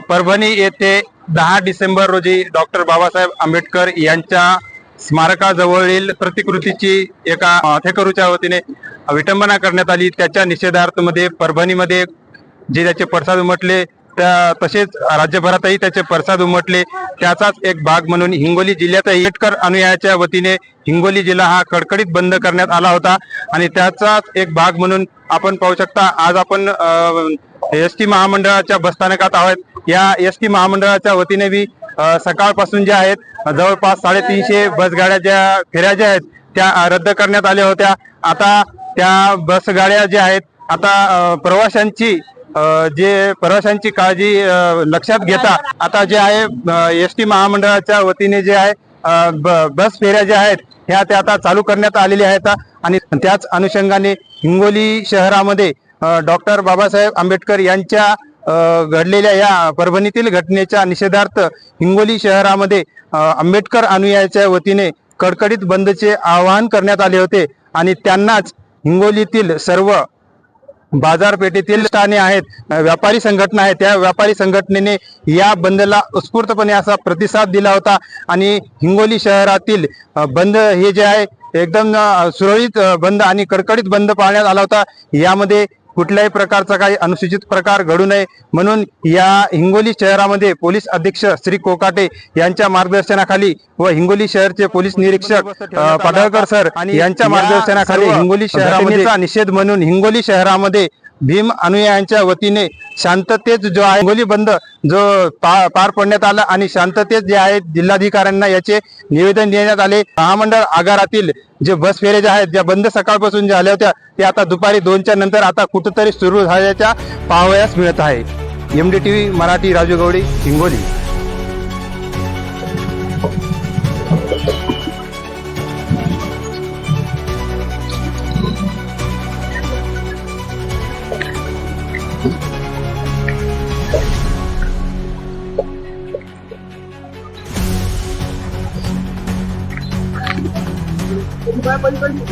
परभणी येथे दहा डिसेंबर रोजी डॉक्टर बाबासाहेब आंबेडकर यांच्या स्मारकाजवळील प्रतिकृतीची एका अथेकरूच्या वतीने विटंबना करण्यात आली. त्याच्या निषेधार्थमध्ये परभणीमध्ये जे त्याचे पडसाद उमटले त्या तसेच राज्यभरातही त्याचे पडसाद उमटले. त्याचाच एक भाग म्हणून हिंगोली जिल्ह्यातही आंबेडकर अनुयायाच्या वतीने हिंगोली जिल्हा हा कडकडीत बंद करण्यात आला होता. आणि त्याचाच एक भाग म्हणून आपण पाहू शकता आज आपण एस टी महामंडळाच्या बसस्थानकात आहोत. या एस टी महामंडळाच्या वतीने बी सकाळपासून ज्या आहेत जवळपास साडेतीनशे बसगाड्या ज्या फेऱ्या ज्या आहेत त्या रद्द करण्यात आल्या होत्या. आता त्या बसगाड्या ज्या आहेत आता प्रवाशांची जे प्रवाशांची काळजी लक्षात घेता आता जे आहे एस टी महामंडळाच्या वतीने जे आहे ब- बस फेऱ्या ज्या आहेत ह्या त्या आता चालू करण्यात आलेल्या आहेत. आणि त्याच अनुषंगाने हिंगोली शहरामध्ये डॉक्टर बाबासाहेब आंबेडकर यांच्या घडलेल्या या परभणीतील घटनेच्या निषेधार्थ हिंगोली शहरामध्ये आंबेडकर अनुयायाच्या वतीने कडकडीत बंदचे आवाहन करण्यात आले होते. आणि त्यांनाच हिंगोलीतील सर्व बाजारपेठेतील स्थाने आहेत व्यापारी संघटना आहेत त्या व्यापारी संघटनेने या बंदला उत्स्फूर्तपणे असा प्रतिसाद दिला होता. आणि हिंगोली शहरातील बंद हे जे आहे एकदम सुरळीत बंद आणि कडकडीत बंद पाळण्यात आला होता. यामध्ये कुठल्याही प्रकारचा काही अनुसूचित प्रकार घडू नये. म्हणून या हिंगोली शहरामध्ये पोलीस अधीक्षक श्री कोकाटे यांच्या मार्गदर्शनाखाली व हिंगोली शहरचे पोलीस निरीक्षक पाडळकर सर आणि यांच्या मार्गदर्शनाखाली हिंगोली शहरामध्ये निषेध म्हणून हिंगोली शहरामध्ये भीम अनुयायांच्या वतीने शांततेत जो आहे हिंगोली बंद जो पार पडण्यात आला आणि शांततेत जे आहे जिल्हाधिकाऱ्यांना याचे निवेदन देण्यात आले. महामंडळ आगारातील जे बस फेरे जे आहेत ज्या बंद सकाळपासून ज्या झाल्या होत्या ते आता दुपारी दोनच्या नंतर आता कुठंतरी सुरू झाल्याच्या पाहावयास मिळत आहे. M D T V Marathi Raju Gawadi Hingoli. બંધ કરી